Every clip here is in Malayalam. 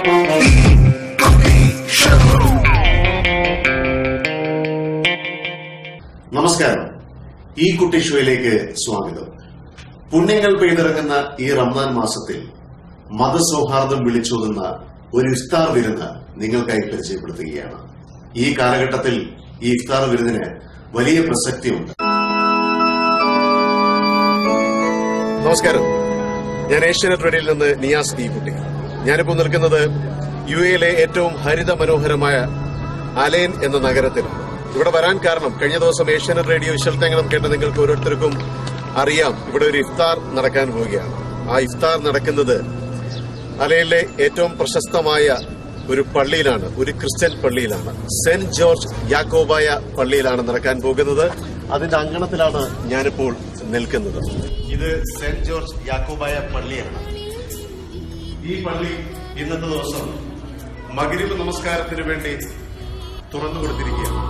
നമസ്കാരം. ഈ കുട്ടി ഷോയിലേക്ക് സ്വാഗതം. പുണ്യങ്ങൾ പെയ്തിറങ്ങുന്ന ഈ റംസാൻ മാസത്തിൽ മതസൗഹാർദ്ദം വിളിച്ചോതുന്ന ഒരു ഇഫ്താർ വിരുന്ന് നിങ്ങൾക്കായി പരിചയപ്പെടുത്തുകയാണ്. ഈ കാലഘട്ടത്തിൽ ഈ ഇഫ്താർ വിരുന്നിന് വലിയ പ്രസക്തിയുണ്ട്. നമസ്കാരം. ഞാൻ ഏഷ്യനെറ്റ് റേഡിയോയിൽ നിന്ന് നിയാസ് ഈ കുട്ടി. ഞാനിപ്പോൾ നിൽക്കുന്നത് യു എയിലെ ഏറ്റവും ഹരിത മനോഹരമായ അലേൻ എന്ന നഗരത്തിലാണ്. ഇവിടെ വരാൻ കാരണം കഴിഞ്ഞ ദിവസം ഏഷ്യാനെറ്റ് റേഡിയോ വിശ്വത്തെങ്കിലും കേട്ട് നിങ്ങൾക്ക് ഓരോരുത്തർക്കും അറിയാം. ഇവിടെ ഒരു ഇഫ്താർ നടക്കാൻ പോവുകയാണ്. ആ ഇഫ്താർ നടക്കുന്നത് അലയിലെ ഏറ്റവും പ്രശസ്തമായ ഒരു പള്ളിയിലാണ് ഒരു ക്രിസ്ത്യൻ പള്ളിയിലാണ്. സെന്റ് ജോർജ് യാക്കോബായ പള്ളിയിലാണ് നടക്കാൻ പോകുന്നത്. അതിന്റെ അങ്കണത്തിലാണ് ഞാനിപ്പോൾ നിൽക്കുന്നത്. ഇത് സെന്റ് ജോർജ് യാക്കോബായ പള്ളിയാണ്. ഈ പള്ളി ഇന്നത്തെ ദിവസം മകരിവ് നമസ്കാരത്തിന് വേണ്ടി തുറന്നു കൊടുത്തിരിക്കുകയാണ്.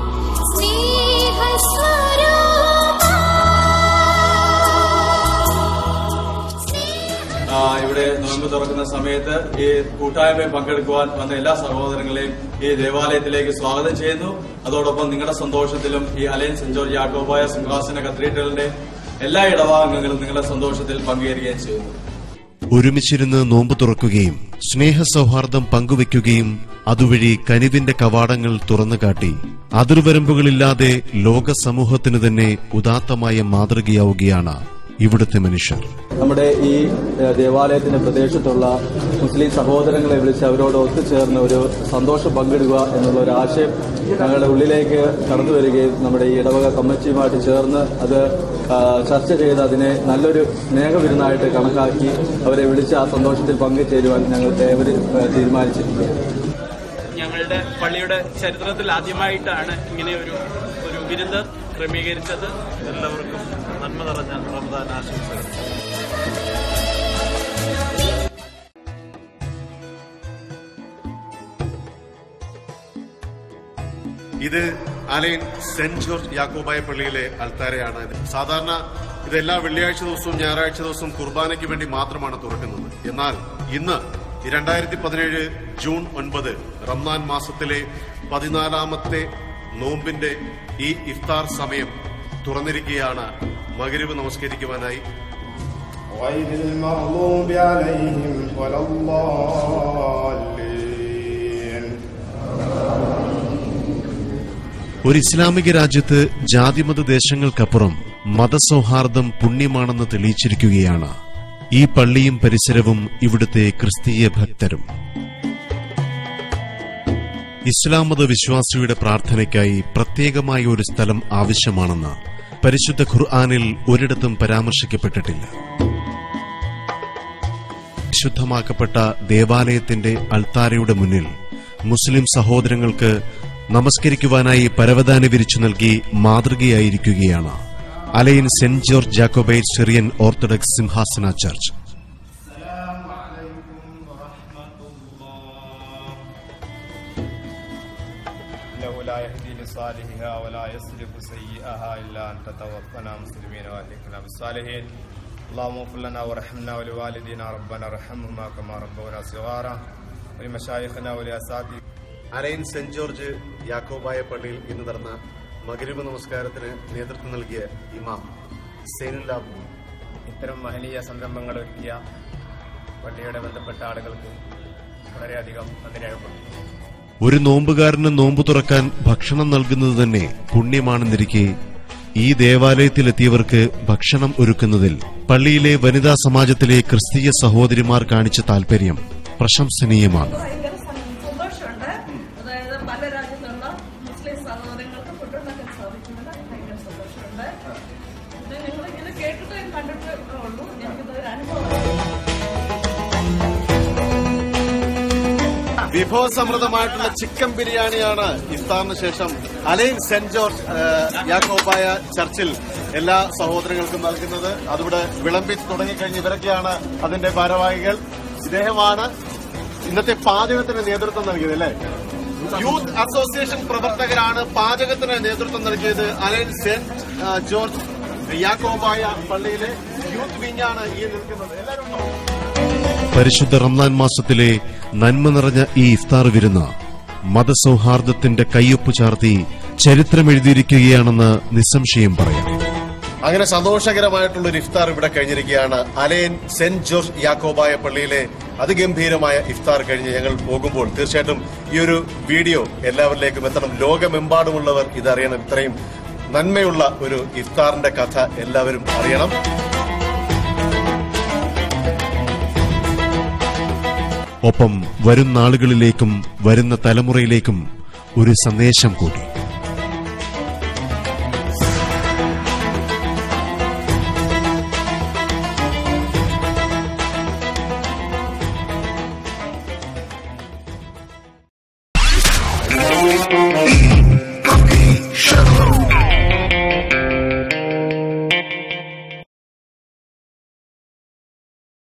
ഇവിടെ നോമ്പ് തുറക്കുന്ന സമയത്ത് ഈ കൂട്ടായ്മയിൽ പങ്കെടുക്കുവാൻ വന്ന എല്ലാ സഹോദരങ്ങളെയും ഈ ദേവാലയത്തിലേക്ക് സ്വാഗതം ചെയ്യുന്നു. അതോടൊപ്പം നിങ്ങളുടെ സന്തോഷത്തിലും ഈ അലയൻ സെന്റ് ജോർജ് യാക്കോബായ സിംഹാസന കത്തീഡ്രലിന്റെ എല്ലാ ഇടവാംഗങ്ങളും നിങ്ങളുടെ സന്തോഷത്തിൽ പങ്കുചേരുകയും ചെയ്യുന്നു. ഒരുമിച്ചിരുന്ന് നോമ്പ് തുറക്കുകയും സ്നേഹ സൗഹാർദ്ദം പങ്കുവെക്കുകയും അതുവഴി കനിവിന്റെ കവാടങ്ങൾ തുറന്നുകാട്ടി. അതിർവരമ്പുകളില്ലാതെ ലോക സമൂഹത്തിന് തന്നെ ഉദാത്തമായ മാതൃകയാവുകയാണ്. ഇവിടുത്തെ മനുഷ്യർ. നമ്മുടെ ഈ ദേവാലയത്തിന്റെ പ്രദേശത്തുള്ള മുസ്ലിം സഹോദരങ്ങളെ വിളിച്ച് അവരോട് ഒത്തുചേർന്ന് ഒരു സന്തോഷം പങ്കിടുക എന്നുള്ള ഒരു ആശയം ഞങ്ങളുടെ ഉള്ളിലേക്ക് കടന്നു വരികയും നമ്മുടെ ഈ ഇടവക കമ്മിറ്റിയുമായിട്ട് ചേർന്ന് അത് ചർച്ച ചെയ്ത് അതിനെ നല്ലൊരു സ്നേഹവിരുന്നായിട്ട് കണക്കാക്കി അവരെ വിളിച്ച് ആ സന്തോഷത്തിൽ പങ്കുചേരുവാൻ ഞങ്ങൾ ഏവരും തീരുമാനിച്ചിരിക്കുകയാണ്. ഞങ്ങളുടെ പള്ളിയുടെ ചരിത്രത്തിൽ ആദ്യമായിട്ടാണ് ഇങ്ങനെ ഒരു ഒരു വിരുന്ന് ക്രമീകരിച്ചത് എല്ലാവർക്കും. നന്മ നിറഞ്ഞ റമദാൻ ആശംസകൾ. ഇത് അലൈൻ സെന്റ് ജോർജ് യാക്കോബായ പള്ളിയിലെ അൽത്താരയാണ്. സാധാരണ ഇത് എല്ലാ വെള്ളിയാഴ്ച ദിവസവും ഞായറാഴ്ച ദിവസവും കുർബാനയ്ക്ക് വേണ്ടി മാത്രമാണ് തുറക്കുന്നത്. എന്നാൽ ഇന്ന് രണ്ടായിരത്തി പതിനേഴ് ജൂൺ ഒൻപത് റംദാൻ മാസത്തിലെ പതിനാലാമത്തെ നോമ്പിന്റെ ഈ ഇഫ്താർ സമയം തുറന്നിരിക്കുകയാണ് മകരുവ് നമസ്കരിക്കുവാനായി. ഒരു ഇസ്ലാമിക രാജ്യത്ത് ജാതിമത ദേശങ്ങൾക്കപ്പുറം മതസൗഹാർദ്ദം പുണ്യമാണെന്ന് തെളിയിച്ചിരിക്കുകയാണ്. ഈ പള്ളിയും പരിസരവും ഇവിടുത്തെ ക്രിസ്തീയ ഭക്തരും. ഇസ്ലാം മത വിശ്വാസിയുടെ പ്രാർത്ഥനയ്ക്കായി പ്രത്യേകമായ ഒരു സ്ഥലം ആവശ്യമാണെന്ന് പരിശുദ്ധ ഖുർആാനിൽ ഒരിടത്തും പരാമർശിക്കപ്പെട്ടിട്ടില്ല ശുദ്ധമാക്കപ്പെട്ട ദേവാലയത്തിന്റെ അൾത്താരയുടെ മുന്നിൽ മുസ്ലിം സഹോദരങ്ങൾക്ക് നമസ്കരിക്കുവാനായി പരവതാനി വിരിച്ചു നൽകി മാതൃകയായിരിക്കുകയാണ് അലയൻ saint George Jacobite Syrian Orthodox സിംഹാസന church إنه لا يهدي لصالحها ولا يصرف سيئها إلا أنت توفنا مسلمين وأهلكنا بالصالحين اللهم اغفر لنا وارحمنا ولوالدينا ربنا ارحمهما كما ربونا صغارا ولمشايخنا ولأساتذة align saint George Yakobaya പള്ളിയിൽ ഇന്ന് നടന്ന മകരിവ് നമസ്കാരത്തിന് നേതൃത്വം നൽകിയ ഇമാം സൈനുല്ലാബു ഇത്തരം മഹനീയ സംരംഭങ്ങൾ ഒരുക്കിയ പള്ളിയുടെ ബന്ധപ്പെട്ട ആളുകൾക്ക് വളരെയധികം നന്ദി രേഖപ്പെടുത്തുന്നു ഒരു നോമ്പുകാരന് നോമ്പ് തുറക്കാൻ ഭക്ഷണം നൽകുന്നത് തന്നെ പുണ്യമാണെന്നിരിക്കെ ഈ ദേവാലയത്തിലെത്തിയവർക്ക് ഭക്ഷണം ഒരുക്കുന്നതിൽ പള്ളിയിലെ വനിതാ സമാജത്തിലെ ക്രിസ്തീയ സഹോദരിമാർ കാണിച്ച താൽപര്യം പ്രശംസനീയമാണ്. ഭയങ്കര വിഭവസമൃദ്ധമായിട്ടുള്ള ചിക്കൻ ബിരിയാണിയാണ് ഇഫ്താറിന് ശേഷം അലൈൻ സെന്റ് ജോർജ് യാക്കോബായ ചർച്ചിൽ എല്ലാ സഹോദരങ്ങൾക്കും നൽകുന്നത്. അതിവിടെ വിളമ്പി തുടങ്ങിക്കഴിഞ്ഞ് ഇവരൊക്കെയാണ് അതിന്റെ ഭാരവാഹികൾ. ഇദ്ദേഹമാണ് ഇന്നത്തെ പാചകത്തിന് നേതൃത്വം നൽകിയത് അല്ലേ? യൂത്ത് അസോസിയേഷൻ പ്രവർത്തകരാണ് പാചകത്തിന് നേതൃത്വം നൽകിയത് അലൈൻ സെന്റ് ജോർജ് യാക്കോബായ പള്ളിയിലെ യൂത്ത് വിങ്ങാണ് ഈ നിൽക്കുന്നത്. എല്ലാവരും? പരിശുദ്ധ റംലാൻ മാസത്തിലെ നന്മ നിറഞ്ഞ ഈ ഇഫ്താർ വിരുന്ന് മതസൗഹാർദ്ദത്തിന്റെ കയ്യൊപ്പ് ചാർത്തി ചരിത്രമെഴുതിയിരിക്കുകയാണെന്ന് നിസ്സംശയം പറയാം. അങ്ങനെ സന്തോഷകരമായിട്ടുള്ള ഒരു ഇഫ്താർ ഇവിടെ കഴിഞ്ഞിരിക്കുകയാണ്. അലയൻ സെന്റ് ജോർജ് യാക്കോബായ പള്ളിയിലെ അതിഗംഭീരമായ ഇഫ്താർ കഴിഞ്ഞ് ഞങ്ങൾ പോകുമ്പോൾ തീർച്ചയായിട്ടും ഈ ഒരു വീഡിയോ എല്ലാവരിലേക്കും എത്തണം. ലോകമെമ്പാടുമുള്ളവർ ഇതറിയണം. ഇത്രയും നന്മയുള്ള ഒരു ഇഫ്താറിന്റെ കഥ എല്ലാവരും അറിയണം. ഒപ്പം വരും നാളുകളിലേക്കും വരുന്ന തലമുറയിലേക്കും ഒരു സന്ദേശം കൂടി.